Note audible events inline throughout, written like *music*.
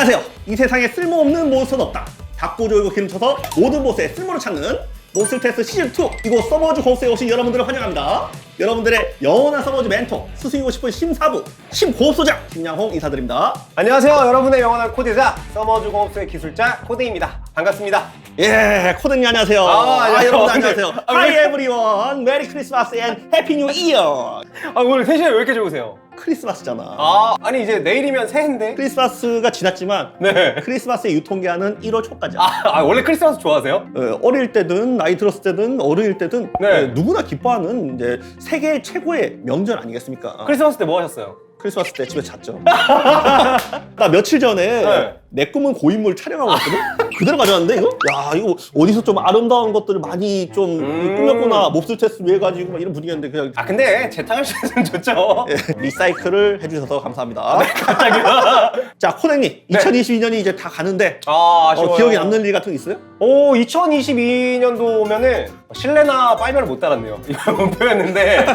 안녕하세요. 이 세상에 쓸모없는 몬스터는 없다. 닭고 조이고 기름쳐서 모든 보스의 쓸모를 찾는 몬스터 테스트 시즌2 이곳 서머즈 호스에 오신 여러분들을 환영합니다. 여러분들의 영원한 서머즈 멘토, 스승이고 싶은 심사부, 심고흡소장 김양홍 인사드립니다. 안녕하세요 여러분의 영원한 코디자 서머즈 공업소의 기술자 코디입니다 반갑습니다 예, 코드님 안녕하세요. 아, 안녕하세요. 여러분 안녕하세요. 아, Hi 왜- everyone. 메리 크리스마스 앤 해피 뉴 이어. 아 오늘 텐션이 왜 이렇게 좋으세요? 크리스마스잖아. 아 아니 이제 내일이면 새해인데 크리스마스가 지났지만 네 크리스마스의 유통기한은 1월 초까지야. 아, 아, 원래 크리스마스 좋아하세요? 어, 어릴 때든 나이 들었을 때든 어릴 때든 네. 어, 누구나 기뻐하는 이제 세계 최고의 명절 아니겠습니까? 크리스마스 때 뭐 하셨어요? 크리스마스 때 집에 잤죠. *laughs* 나 며칠 전에 네. 내 꿈은 고인물 촬영하고 왔거든? 그대로 가져왔는데 이거? 야 이거 어디서 좀 아름다운 것들을 많이 좀 음. 꾸몄구나 몹쓸 테스트 해가지고 막 이런 분위기였는데 그냥 아 근데 재탕할 수 있으면 좋죠 예, 리사이클을 해주셔서 감사합니다. 갑자기 *laughs* 자 코넥님 네. 2022년이 이제 다 가는데 아 어, 아쉬워요 기억에 남는 일 같은 거 있어요? 오 2022년도면은 실내나 빨면을 못 달았네요 *laughs* 이거 목표였는데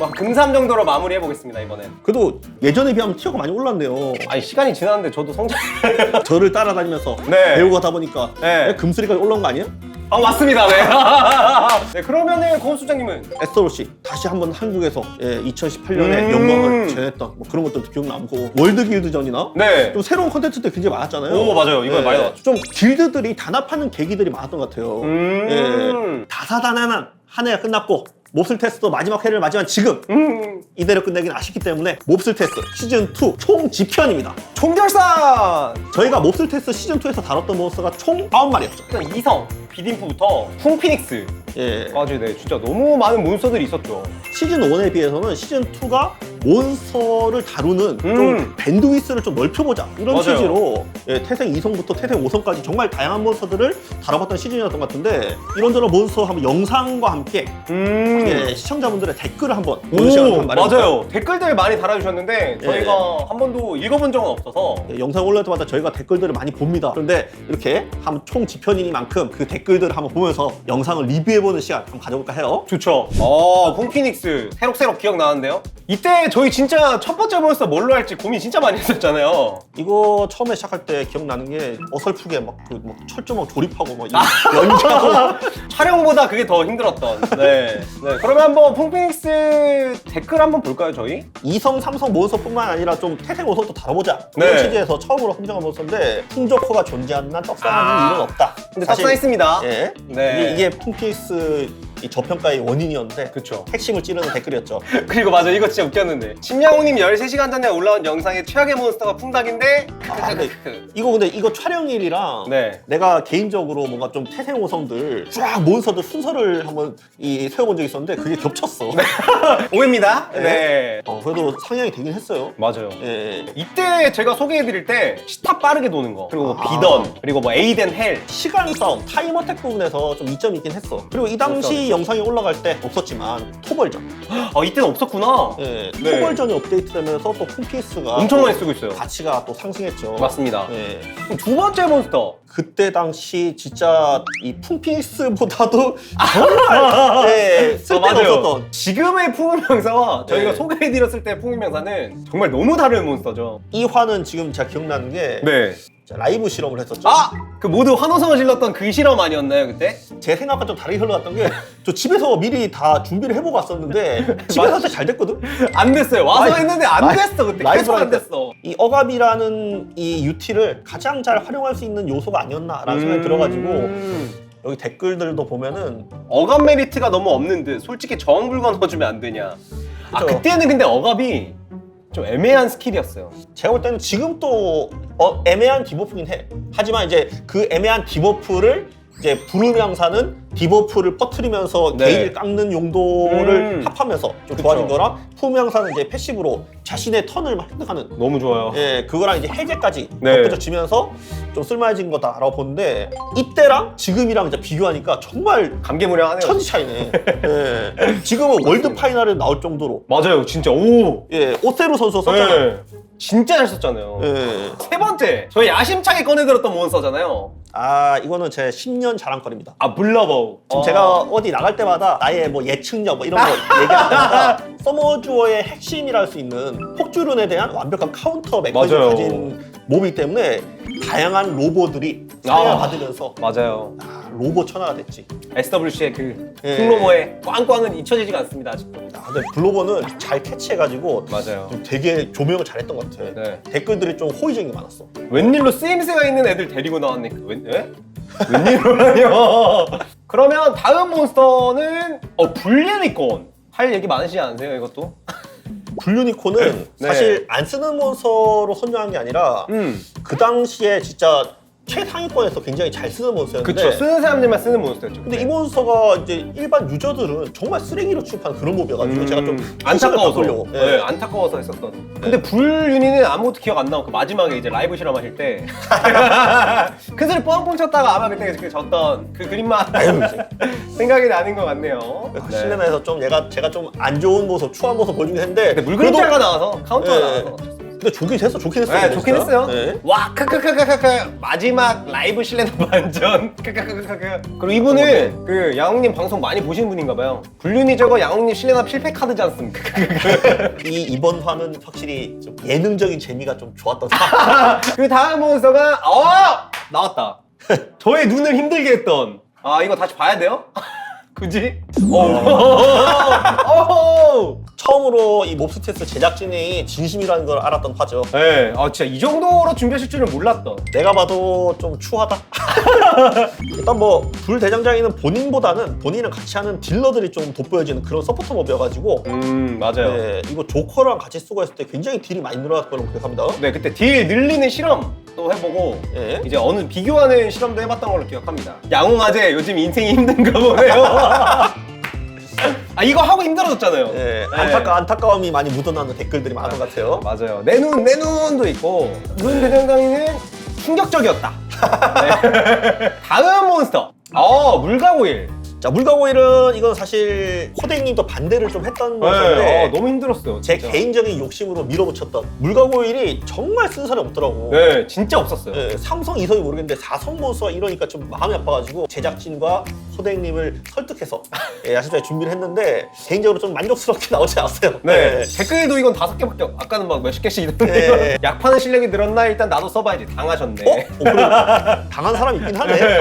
막 금삼 정도로 마무리해 보겠습니다 이번엔 그래도 예전에 비하면 티어가 많이 올랐네요. 아니 시간이 지났는데 저도 성장 *laughs* 저를 따라다니면서 네. 배우고 하다 보니까 네. 금수리까지 올라온 거 아니에요? 아 맞습니다 네, *laughs* 네 그러면은 고수장님은 에스터로시 다시 한번 한국에서 예, 2018년에 음. 영광을 전했던 뭐 그런 것들도 기억 남고 월드 길드전이나 네좀 새로운 컨텐츠들 굉장히 많았잖아요. 오, 맞아요. 이번에 많이 나왔죠. 좀 길드들이 단합하는 계기들이 많았던 것 같아요. 음. 예, 다사다난한 한 해가 끝났고 몹쓸 테스트도 마지막 회를 맞이한 지금 음. 이대로 끝내긴 아쉽기 때문에 몹쓸 테스트 시즌 2 총 지편입니다. 총결산! 저희가 몹쓸 테스트 시즌 2에서 다뤘던 몬스터가 총 9마리였죠. 일단 이성, 비딘프부터 쿵피닉스 예. 까지 네 진짜 너무 많은 몬스터들이 있었죠. 시즌 1에 비해서는 시즌 2가 몬스터를 다루는 좀 음. 밴드위스를 좀 넓혀보자 이런 맞아요. 취지로 예, 태생 2성부터 태생 5성까지 정말 다양한 몬스터들을 다뤄봤던 시즌이었던 것 같은데 이런저런 몬스터 한번 영상과 함께 음. 예, 시청자분들의 댓글을 한번 보는 시간을 오, 한번 마련해볼까요? 맞아요. 댓글들 많이 달아주셨는데 저희가 한 번도 읽어본 적은 없어서 예, 영상 올라올 때마다 저희가 댓글들을 많이 봅니다. 그런데 이렇게 한 총 지편이니만큼 그 댓글들을 한번 보면서 영상을 리뷰해보는 시간 한번 가져볼까 해요. 좋죠. 어, 쿵피닉스 새록새록 기억나는데요? 이때 저희 진짜 첫 번째 몬스터 뭘로 할지 고민 진짜 많이 했었잖아요. 이거 처음에 시작할 때 기억나는 게 어설프게 막 그 막 철조 막 조립하고 막 이런 *laughs* 연기하고 촬영보다 그게 더 힘들었던. 네. 네. 그러면 한번 쿵피닉스 댓글 한번 볼까요, 저희? 이성 삼성 몬스터뿐만 아니라 좀 태생 오성도 다뤄보자 네. 그런 취지에서 처음으로 흥정한 몬스터인데 풍조커가 존재하는 한 떡상하는 아. 일은 없다. 근데 사실- 떡상 있습니다. 예. 네. 이게, 이게 풍피스 이 저평가의 원인이었는데 그쵸. 핵심을 찌르는 댓글이었죠. *laughs* 그리고 맞아 이거 진짜 웃겼는데 심양호님 13시간 전에 올라온 영상에 최악의 몬스터가 풍닭인데 아, 근데 이거 근데 이거 촬영일이랑 네. 내가 개인적으로 뭔가 좀 태생 오성들 쫙 몬스터들 순서를 한번 이 세워본 적이 있었는데 그게 겹쳤어. *laughs* 오해입니다 네. 네. 어, 그래도 상향이 되긴 했어요. 맞아요 예. 이때 제가 소개해드릴 때 시타 빠르게 도는 거 그리고 뭐 아. 비던 그리고 뭐 에이덴 헬 시간 싸움, 타임 어택 부분에서 좀 이점이 있긴 했어. 그리고 이 당시 그렇죠. 영상이 올라갈 때 없었지만 토벌전. 아 이때는 없었구나 예, 네. 토벌전이 업데이트되면서 또 쿵피스가 엄청 또 많이 쓰고 있어요 가치가 또 상승했죠. 맞습니다 예. 그럼 두 번째 몬스터 그때 당시 진짜 이 쿵피스보다도 *laughs* 정말 예, 쓸데없었던 지금의 풍음명사와 저희가 네. 소개해드렸을 때 풍음명사는 정말 너무 다른 몬스터죠 이 화는 지금 제가 기억나는 게 네. 자, 라이브 실험을 했었죠. 아! 그 모두 환호성을 질렀던 그 실험 아니었나요 그때? 제 생각과 좀 다르게 흘러갔던 게 저 집에서 미리 다 준비를 해보고 왔었는데 *laughs* 집에서 할 때 잘 됐거든. 안 됐어요. 와서 라이브- 했는데 안 라이브- 됐어 그때 라이브로 계속 안 하니까. 됐어. 이 억압이라는 이 UT를 가장 잘 활용할 수 있는 요소가 아니었나라는 생각이 들어가지고 음. 여기 댓글들도 보면은 억압 메리트가 너무 없는 듯 솔직히 저항불가 넣어주면 안 되냐. 아 그쵸. 그때는 근데 억압이 좀 애매한 스킬이었어요. 제가 볼 때는 지금 또 어, 애매한 디버프긴 해. 하지만 이제 그 애매한 디버프를 이제 부르명사는 디버프를 퍼트리면서 네. 게이를 깎는 용도를 음. 합하면서 좀 그쵸. 좋아진 거랑 부명사는 이제 패시브로 자신의 턴을 막 획득하는 너무 좋아요. 예, 그거랑 이제 해제까지 네. 겹쳐지면서 좀 쓸만해진 거다라고 보는데 이때랑 지금이랑 이제 비교하니까 정말 감개무량하네요. 천지 차이네. 예. 지금은 월드 파이널에 나올 정도로 맞아요, 진짜 오. 예, 오세루 선수 썼잖아요. 네. 진짜 잘 썼잖아요. 예. 세 번째, 저희 야심차게 꺼내들었던 몬스터잖아요. 아, 이거는 제 10년 자랑거리입니다. 아 물러버 우. 지금 어. 제가 어디 나갈 때마다 나의 뭐 예측력 뭐 이런 거 *laughs* 얘기할 때마다 서머주어의 핵심이라 할 수 있는 폭주run에 대한 완벽한 카운터 메커니즘을 맞아요. 가진 몹이기 때문에 다양한 로봇들이 사랑을 받으면서 맞아요. 아, 로봇 천하가 됐지. SWC의 그 예. 흑로머의 꽝꽝은 잊혀지지가 않습니다 아직도. 아, 근데 블로버는 잘 캐치해가지고 맞아요. 좀 되게 조명을 잘했던 것 같아. 네. 댓글들이 좀 호의적인 게 많았어. 웬일로 쓰임새가 있는 애들 데리고 나왔네. 그 웬? 예? 웬일로라뇨? *laughs* *laughs* 그러면 다음 몬스터는 어 불리니콘 할 얘기 많으시지 않으세요 이것도? *laughs* 블루니콘은 네. 사실 안 쓰는 몬스터로 선정한 게 아니라 음. 그 당시에 진짜 최상위권에서 굉장히 잘 쓰는 몬스터였는데 그쵸 쓰는 사람들만 쓰는 몬스터였죠. 근데. 이 몬스터가 이제 일반 유저들은 정말 쓰레기로 취급하는 그런 몹이어가지고 음, 제가 좀 안타까워서 바꾸려고. 예. 네, 안타까워서 했었던. 근데 불윤이는 아무것도 기억 안 나고 그 마지막에 이제 라이브 실험하실 때 *laughs* 큰 소리 뻥뻥 쳤다가 아마 그때 그 졌던 그 그림만 *laughs* 생각이 나는 것 같네요. 네. 실내나에서 좀 얘가 제가 좀 안 좋은 모습, 추한 모습 보여주긴 했는데 근데 물그림자가 나와서 카운터가 네. 나와서 근데 좋긴 했어, 좋긴 했어. 네, 좋긴 했어요. 네. 와, 크크크크크크 마지막 라이브 실내나 반전. *laughs* 크크크크크. 그리고 이분은 그 양홍님 방송 많이 보시는 분인가 봐요. 불륜이 저거 양홍님 실내나 필패 카드지 않습니까? *laughs* 이 이번 화는 확실히 좀 예능적인 재미가 좀 좋았던. *laughs* 그 다음 몬스터가 어 나왔다. 저의 눈을 힘들게 했던. 아 이거 다시 봐야 돼요? 그지? 오. 처음으로 이 몹스테스 제작진이 진심이라는 걸 알았던 화죠. 네, 아 진짜 이 정도로 준비하실 줄은 몰랐던. 내가 봐도 좀 추하다. *laughs* 일단 뭐 불대장장이는 본인보다는 본인을 같이 하는 딜러들이 좀 돋보여지는 그런 서포터 몹이어가지고 음 맞아요. 네. 네, 이거 조커랑 같이 쓰고 했을 때 굉장히 딜이 많이 늘어났을 거라고 기억합니다. 그때 딜 늘리는 실험도 해보고 예. 이제 어느 비교하는 실험도 해봤던 걸로 기억합니다. 양홍아재 요즘 인생이 힘든가 보네요. *laughs* 아 이거 하고 힘들어졌잖아요. 예, 네. 안타까, 안타까움이 많이 묻어나는 댓글들이 많은 것 같아요. 맞아요. 내 눈, 내 눈도 있고 눈 대장장이는 충격적이었다. *laughs* 네. *laughs* 다음 몬스터. 어 물가고일. 자, 물가고일은 이건 사실 코댕님도 반대를 좀 했던 네. 어, 너무 힘들었어요. 제 진짜. 개인적인 욕심으로 밀어붙였던 물가고일이 정말 쓴 사람이 없더라고. 네, 진짜 없었어요. 예, 삼성, 이성이 모르겠는데 사성 몬스터가 이러니까 좀 마음이 아파가지고 제작진과 코댕님을 설득해서 예, 야심차게 준비를 했는데 개인적으로 좀 만족스럽게 나오지 않았어요. 네. 예. 댓글도 이건 다섯 개밖에 없- 아까는 막 몇십 개씩 있던데 네. 약 파는 실력이 늘었나 일단 나도 써봐야지 당하셨네. 어? 어, 그래. 당한 사람 있긴 하네. 네.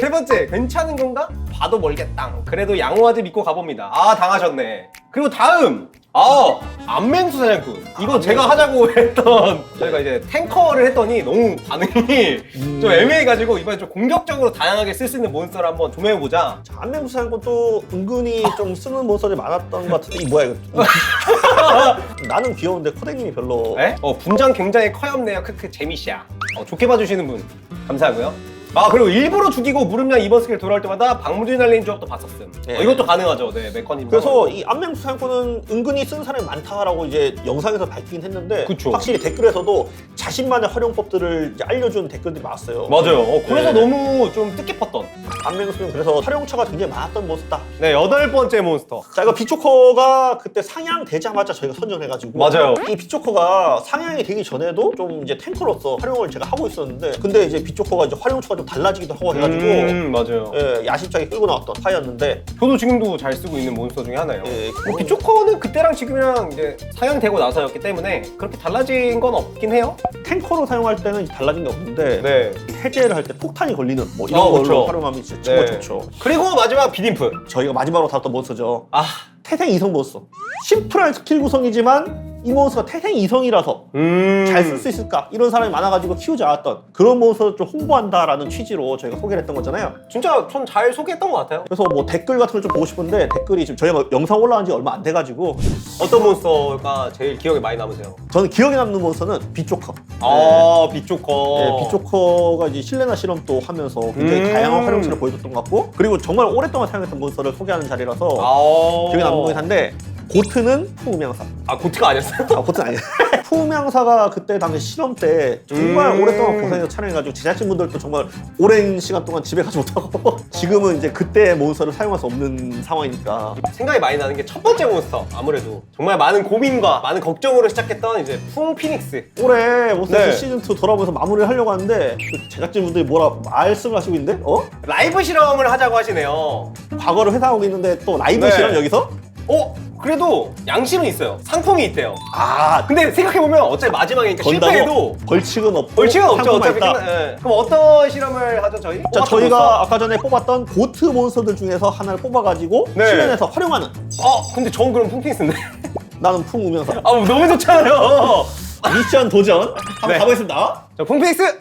세 번째 괜찮은 건가? 봐도 멀겠다. 그래도 양호하지 믿고 가봅니다. 아 당하셨네. 그리고 다음 아 안맹수 사냥꾼 이거 제가 하자고 *laughs* 했던 저희가 이제 탱커를 했더니 너무 반응이 좀 애매해가지고 이번에 좀 공격적으로 다양하게 쓸 수 있는 몬스터를 한번 좀 해보자. 자, 안맹수사는 또 은근히 좀 쓰는 몬스터들이 많았던 것 같은데 이 뭐야 이거 *laughs* 나는 귀여운데 코댕님이 별로 네? 어 분장 굉장히 커엽네요. 크크 재미씨야. 어, 좋게 봐주시는 분 감사하고요. 아 그리고 일부러 죽이고 무릎량 이번 스킬 돌아올 때마다 박무진 날리는 조합도 봤었음. 네. 어, 이것도 가능하죠. 네 메커니즘. 그래서 이 안맹수 사냥꾼은 은근히 쓰는 사람이 많다라고 이제 영상에서 밝히긴 했는데 그쵸. 확실히 댓글에서도 자신만의 활용법들을 이제 알려준 댓글들이 많았어요. 맞아요. 어, 그래서 네. 너무 좀 뜻깊었던. 안맹수는 그래서 활용처가 굉장히 많았던 몬스터다. 네 여덟 번째 몬스터. 자 이거 비초커가 그때 상향 되자마자 저희가 선정해가지고 맞아요. 이 비초커가 상향이 되기 전에도 좀 이제 탱커로서 활용을 제가 하고 있었는데 근데 이제 비초커가 이제 활용처가 좀 달라지기도 하고 해가지고 음, 맞아요. 예, 야심차게 끌고 나왔던 파였는데 저도 지금도 잘 쓰고 있는 몬스터 중에 하나예요. 예, 뭐 비초커는 그때랑 지금이랑 이제 상향되고 나서였기 때문에 그렇게 달라진 건 없긴 해요. 탱커로 사용할 때는 달라진 게 없는데 네. 해제를 할 때 폭탄이 걸리는 뭐 이런 어, 걸로 그쵸. 활용하면 진짜 정말 네. 좋죠. 그리고 마지막 비딤프. 저희가 마지막으로 다뤘던 몬스터죠. 아, 태생 이성 몬스터. 심플한 스킬 구성이지만 이 몬스터가 태생 이성이라서 음. 잘 쓸 수 있을까 이런 사람이 많아가지고 키우지 않았던 그런 몬스터를 좀 홍보한다라는 취지로 저희가 소개를 했던 거잖아요. 진짜 전 잘 소개했던 것 같아요. 그래서 뭐 댓글 같은 걸 좀 보고 싶은데 댓글이 지금 저희가 영상 올라간 지 얼마 안 돼가지고 어떤 몬스터가 제일 기억에 많이 남으세요? 저는 기억에 남는 몬스터는 비조커. 아, 비초커. 네, 비조커가 이제 실내나 실험도 하면서 굉장히 음. 다양한 활용처를 보여줬던 것 같고 그리고 정말 오랫동안 사용했던 몬스터를 소개하는 자리라서 아. 기억에 남는 거긴 한데 고트는 푸음양사. 아, 고트가 아니었어요? 아, 고트는 아니야. 푸음양사가 *laughs* 그때 당시 실험 때 정말 음. 오랫동안 고생해서 촬영해가지고 제작진분들도 정말 오랜 시간 동안 집에 가지 못하고 *laughs* 지금은 이제 그때 몬스터를 사용할 수 없는 상황이니까 생각이 많이 나는 게 첫 번째 몬스터 아무래도 정말 많은 고민과 많은 걱정으로 시작했던 이제 풍 피닉스 올해 몬스터 네. 시즌 2 돌아오면서 마무리를 하려고 하는데 그 제작진분들이 뭐라 말씀을 하시고 있는데 어? 라이브 실험을 하자고 하시네요 과거를 회상하고 있는데 또 라이브 네. 실험 여기서? 어? 그래도 양심은 있어요. 상품이 있대요. 아 근데 생각해보면 어차피 마지막이니까 건다고 실패해도 벌칙은 없고 벌칙은 없죠. 상품만 어차피 있다. 끝나, 예. 그럼 어떤 실험을 하죠 저희? 자 뽑았던 저희가? 아까 전에 뽑았던 고트 몬스터들 중에서 하나를 뽑아가지고 네. 실현해서 활용하는 어 근데 전 그럼 풍핑스인데. *laughs* 나는 풍 우면서 아 너무 좋잖아요. *laughs* 미션 도전 한번 네. 가보겠습니다. 자 풍핑스.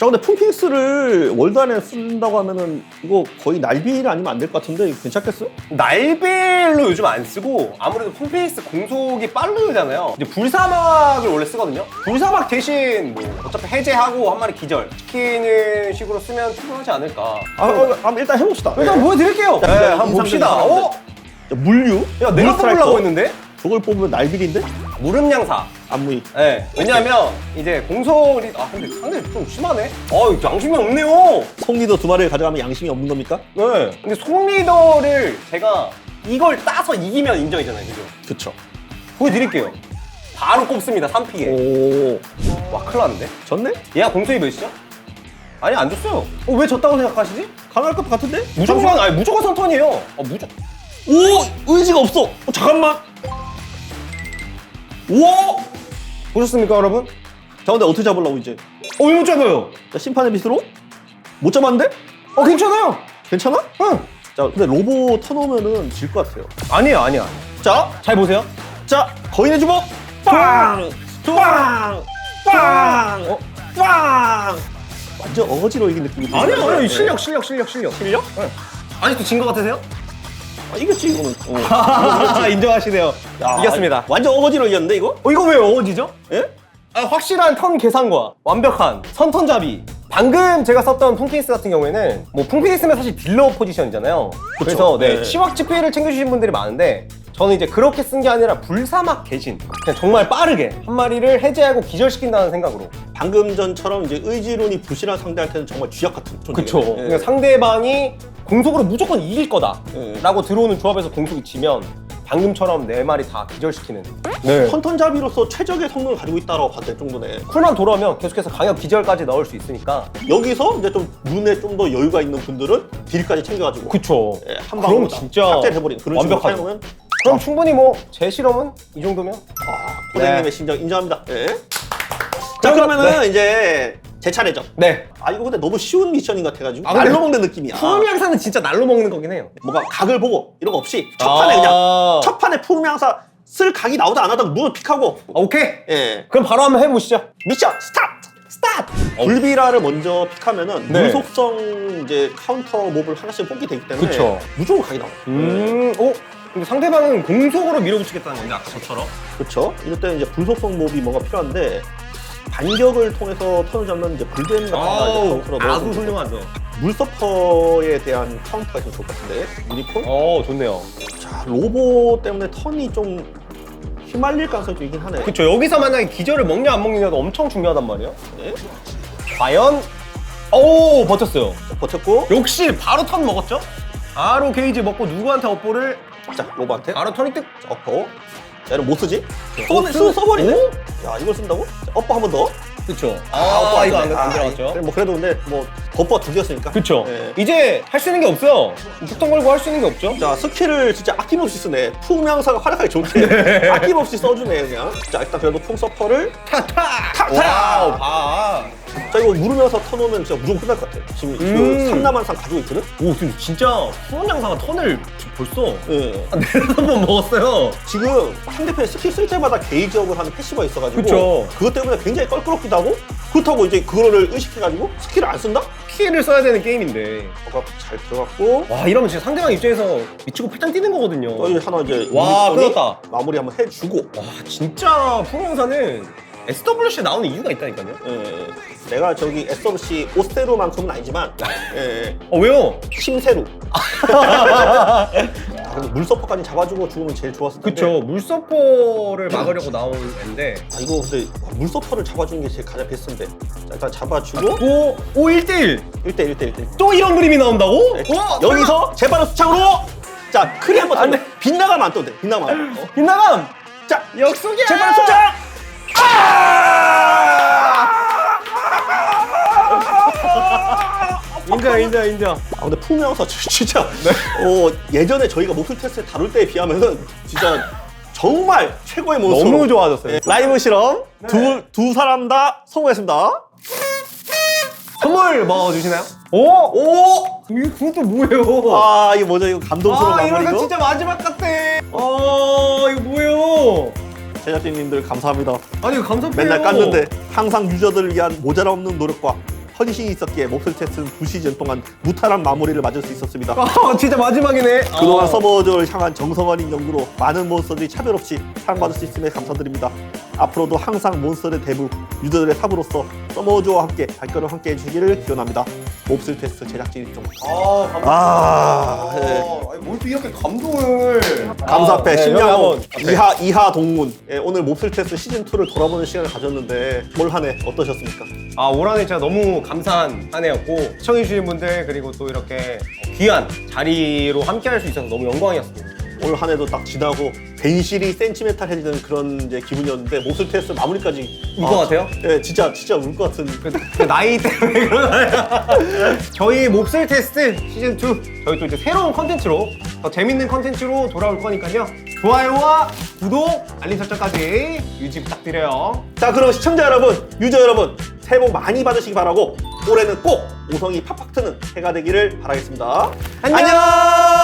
자 근데 풍핑스를 월드 안에 쓴다고 하면은 이거 거의 날비일 아니면 안 될 것 같은데 괜찮겠어? 날빌로 요즘 안 쓰고 아무래도 폼페이스 공속이 빠르잖아요. 이제 불사막을 원래 쓰거든요. 불사막 대신 뭐 어차피 해제하고 한 마리 기절 시키는 식으로 쓰면 충분하지 않을까. 아, 어, 한번 일단 해봅시다. 일단 네. 보여드릴게요. 자, 네, 한번 봅시다. 어? 자, 물류. 야 내가 물스트라이커. 뽑으려고 했는데 저걸 뽑으면 날비일인데 무릎냥사. 안무이. 네, 왜냐하면 이제 공속이 아 근데 상대 좀 심하네. 어 양심이 없네요. 송리더 두 마리를 가져가면 양심이 없는 겁니까? 네. 근데 송리더를 제가 이걸 따서 이기면 인정이잖아요, 그죠? 그쵸. 보여드릴게요. 바로 꼽습니다, 3피에. 오, 와, 큰일 났는데? 졌네? 얘가 공속이 몇이죠? 아니, 안 줬어요. 어, 왜 졌다고 생각하시지? 강할 것 같은데? 무조건, 아니, 무조건 선턴이에요. 어, 무조건. 오, 의지가 없어. 어, 잠깐만. 우와! 보셨습니까, 여러분? 자, 근데 어떻게 잡으려고 이제? 어, 왜 못 잡아요? 자, 심판의 빛으로? 못 잡았는데? 어, 괜찮아요. 괜찮아? 응. 자, 근데 로보 터놓으면은 질 것 같아요. 아니에요, 아니야. 자, 잘 보세요. 자, 거인의 주먹! 빵! 빵! 빵! 어? 빵! 완전 어거지로 이긴 느낌이 아니요, 들어요. 아니요. 네. 실력, 실력, 실력, 실력. 실력? 아직도 진 것 같으세요? 아, 이겼지, 이거는. 어. *laughs* 인정하시네요. 야, 이겼습니다. 완전 어거지로 이겼는데, 이거? 어, 이거 왜 어거지죠? 예? 아, 확실한 턴 계산과 완벽한 선턴잡이. 방금 제가 썼던 풍피니스 같은 경우에는 뭐 풍피니스면 사실 딜러 포지션이잖아요. 그래서 네, 네. 치왁 치피를 챙겨주신 분들이 많은데 저는 이제 그렇게 쓴 게 아니라 불사막 개신. 그냥 정말 빠르게 한 마리를 해제하고 기절시킨다는 생각으로. 방금 전처럼 이제 의지론이 부실한 상대할 때는 정말 쥐약 같은 존재예요. 그쵸. 예. 그러니까 상대방이 공속으로 무조건 이길 거다. 예. 라고 들어오는 조합에서 공속이 치면 방금처럼 네 마리 다 기절시키는. 네. 컨턴잡이로서 최적의 성능을 가지고 있다고 봐도 될 정도네. 쿨만 돌아오면 계속해서 강력 기절까지 넣을 수 있으니까. 여기서 이제 좀 눈에 좀 더 여유가 있는 분들은 딜까지 챙겨가지고 그쵸. 예, 한 방으로 진짜 삭제를 해버리는 그런 식으로 완벽하죠. 사용하면 그럼 충분히 뭐 제 실험은 이 정도면 아, 코댕님의 네. 심정 인정합니다. 예. 자 그러면은 이제 제 차례죠. 네. 아 이거 근데 너무 쉬운 미션인 것 같아가지고 아, 근데 날로 먹는 느낌이야. 푸르미 양사는 진짜 날로 먹는 거긴 해요. 뭔가 각을 보고 이런 거 없이 첫 판에 그냥 아. 첫 판에 푸르미 항사 쓸 각이 나오다 안 하다 눈을 픽하고 아, 오케이. 예 그럼 바로 한번 해보시죠. 미션 스타트 스타트 불비라를 먼저 픽하면은 네. 물 속성 이제 카운터 몹을 하나씩 뽑게 되기 때문에 그쵸. 무조건 각이 나와요 음, 오. 근데 상대방은 공속으로 밀어붙이겠다는 건데 아까 저처럼. 그렇죠 이럴 때는 이제 불속성 몹이 뭔가 필요한데 반격을 통해서 턴을 잡는 이제 불뱀 같은 거 아주 훌륭하죠. 물서퍼에 대한 카운터가 있으면 좋을 것 같은데 유니콘 어, 좋네요. 자 로보 때문에 턴이 좀 휘말릴 가능성이 좀 있긴 하네 그쵸. 여기서 만약에 기절을 먹냐 안 먹느냐도 엄청 중요하단 말이에요. 네. 과연 오 버텼어요. 버텼고 역시 바로 턴 먹었죠? 바로 게이지 먹고 누구한테 업보를 자 로보한테 바로 턴이 뜩. 자, 어퍼 자 이런 못 쓰지? 어, 써, 쓰- 써, 써버리네? 오? 야 이걸 쓴다고? 자, 어퍼 한번 더. 그쵸. 어퍼 아, 이거 안, 아, 들어갔죠. 그래, 뭐 그래도 근데 뭐 버퍼 두 개였으니까. 그쵸. 예. 이제 할 수 있는 게 없어요. 북턴 걸고 할 수 있는 게 없죠. 자 스킬을 진짜 아낌없이 쓰네. 풍명사가 활약하기 좋게 *laughs* 네. 아낌없이 써주네 그냥. 자 일단 그래도 풍 서퍼를 타 타! 타! 와우, 봐. 자 이거 누르면서 터놓으면 진짜 무조건 끝날 것 같아. 지금 음. 그 삼남한상 가지고 있거든. 오, 근데 진짜 수원 양사가 턴을 벌써 예. 네다번 먹었어요. 지금 상대편이 스킬 쓸 때마다 게이지업을 하는 패시브가 있어가지고 그쵸. 그것 때문에 굉장히 껄끄럽기도 하고 그렇다고 이제 그거를 의식해가지고 스킬을 안 쓴다? 피해를 써야 되는 게임인데. 뭐가 잘 들어갔고 와, 이러면 진짜 상대방 입장에서 미치고 팔짱 뛰는 거거든요. 또 이제 하나 이제 와, 끊었다. 마무리 한번 해주고 와, 진짜 프로영사는 SWC 나오는 이유가 있다니까요. 예, 내가 저기 SWC 오스테로만큼은 아니지만 예, 어, 왜요? 심세루 *laughs* 아, 근데 물서퍼까지 잡아주고 죽으면 제일 좋았을 텐데 그쵸. 물서포를 막으려고 나온 앤데. 아, 이거 근데 물서퍼를 잡아주는 게 제일 가장 베스트인데 자, 일단 잡아주고 오, 오, 1대1. 1대 1대 1대 또 이런 그림이 나온다고? 네. 와, 여기서 제발 수창으로 자 크리 한번 안안 빗나가면 안 떠도 돼 빗나가면 안 떠. 빛나감! 자 역속이야! 제발 수창 아! 인정 인정 인정. 아 근데 풍명사 진짜 네. 어, 예전에 저희가 목술 테스트 다룰 때에 비하면은 진짜 정말 최고의 몬스터 너무 좋아졌어요. 네. 라이브 실험 두, 두 사람 다 성공했습니다 선물 뭐 주시나요? 오! 오! 이거 그것도 뭐예요? 아 이거 뭐죠 이거 감동스러운 아, 이거 마무리고 진짜 마지막 같아. 어, 이거 뭐예요? 제작진님들 감사합니다 아니, 이거 감사해요. 맨날 깠는데 항상 유저들을 위한 모자람 없는 노력과 헌신이 있었기에 목술 테스트는 두 시즌 동안 무탈한 마무리를 맞을 수 있었습니다 아, 진짜 마지막이네. 그동안 아. 서버저를 향한 정성 어린 연구로 많은 몬스터들이 차별 없이 사랑받을 수 있음에 감사드립니다. 앞으로도 항상 몬스터의 대부, 유저들의 탑으로서 서머저와 함께 발걸음 함께 해주시기를 기원합니다. 몹쓸 테스트 제작진 입장. 아, 감사. 아, 또 이렇게 감동을. 감사패 아, 네, 신양호 여기 한번. 이하 이하 동문 예, 오늘 몹쓸 테스트 시즌 2를 돌아보는 시간을 가졌는데 올 한 해 어떠셨습니까? 아, 올 한해 진짜 너무 감사한 한 해였고, 시청해주신 분들, 그리고 또 이렇게 귀한 자리로 함께 할 수 있어서 너무 영광이었습니다. 올 한 해도 딱 지나고 벤실이 센치멘탈해지는 그런 이제 기분이었는데 몹쓸 테스트 마무리까지 울것 같아요? 예, 진짜 진짜 울 것 같은 그, 그 나이 때문에 그러나요? *laughs* 저희 몹쓸 테스트 시즌 2 저희 또 이제 새로운 컨텐츠로 더 재밌는 컨텐츠로 돌아올 거니까요. 좋아요와 구독, 알림 설정까지 유지 부탁드려요. 자 그럼 시청자 여러분, 유저 여러분 새해 복 많이 받으시기 바라고 올해는 꼭 오성이 팍팍 트는 해가 되기를 바라겠습니다. 안녕!